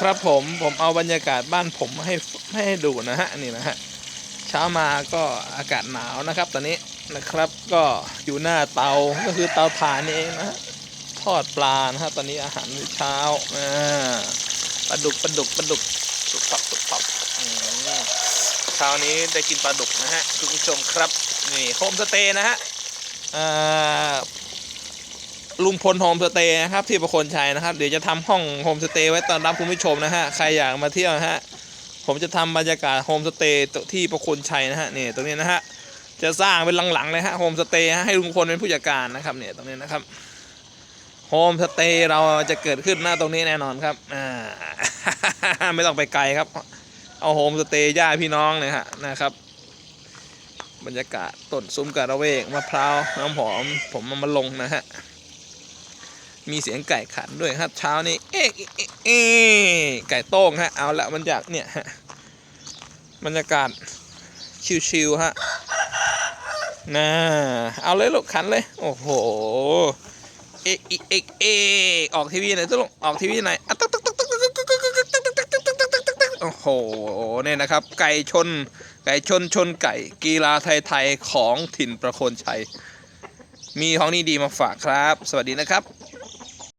ครับผมผมเอาบรรยากาศบ้านผมมาให้ให้ดูนะฮะนี่นะฮะเช้ามาก็อากาศหนาวนะครับ ตอนนี้นะครับก็อยู่หน้าเตาก็คือเตาถ่านนี่เองนะทอดปลานะฮะตอนนี้อาหารเช้าอ่าปลาดุกปลาดุกปลาดุกสุกปับสุกปับเช้านี้ได้กินปลาดุกนะฮะคุณผู้ชมครับนี่โฮมสเตย์นะฮะอ่า ลุงพลโฮมสเตย์นะครับที่ประโคนชัยนะครับ เดี๋ยวจะทำห้องโฮมสเตย์ไว้ต้อนรับคุณผู้ชมนะฮะใครอยากมาเที่ยวะฮะผมจะทำบรรยากาศโฮมสเตย์ที่ประโคนชัยนะฮะนี่ตรงนี้นะฮะจะสร้างเป็นหลังๆเลยฮะโฮมสเตย์ให้ลุงพลเป็นผู้จัดการนะครับเนี่ยตรงนี้นะครับโฮมสเตย์เราจะเกิดขึ้นหน้าตรงนี้แน่นอนครับอ่าไม่ต้องไปไกลครับ เอาโฮมสเตย์ญาติพี่น้องเลยฮะนะครับ บรรยากาศต้นซุ้มกระเวกมะพร้าวน้ำหอมผมเอามาลงนะฮะ มีเสียงไก่ขันด้วยครับ เช้านี้เอ๊ะเอ๊ะไก่โต้งฮะเอาละมันจากเนี่ยฮะบรรยากาศชิวๆฮะน่าเอาเลยลูกขันเลย โอ้โหเอ๊ะเอ๊ะเอ๊ะออกทีวีหน่อยสิลูกออกทีวีหน่อยอะตึ๊กตึ๊กตึ๊กตึ๊กตึ๊กตึ๊กตึ๊กตึ๊กตึ๊กตึ๊กตึ๊กตึ๊กตึ๊กตึ๊กตึ๊กโอ้โหเนี่ยนะครับ ไก่ชน ไก่ชนชนไก่กีฬาไทยๆของถิ่นประโคนชัยมีของดีๆมาฝากครับ สวัสดีนะครับ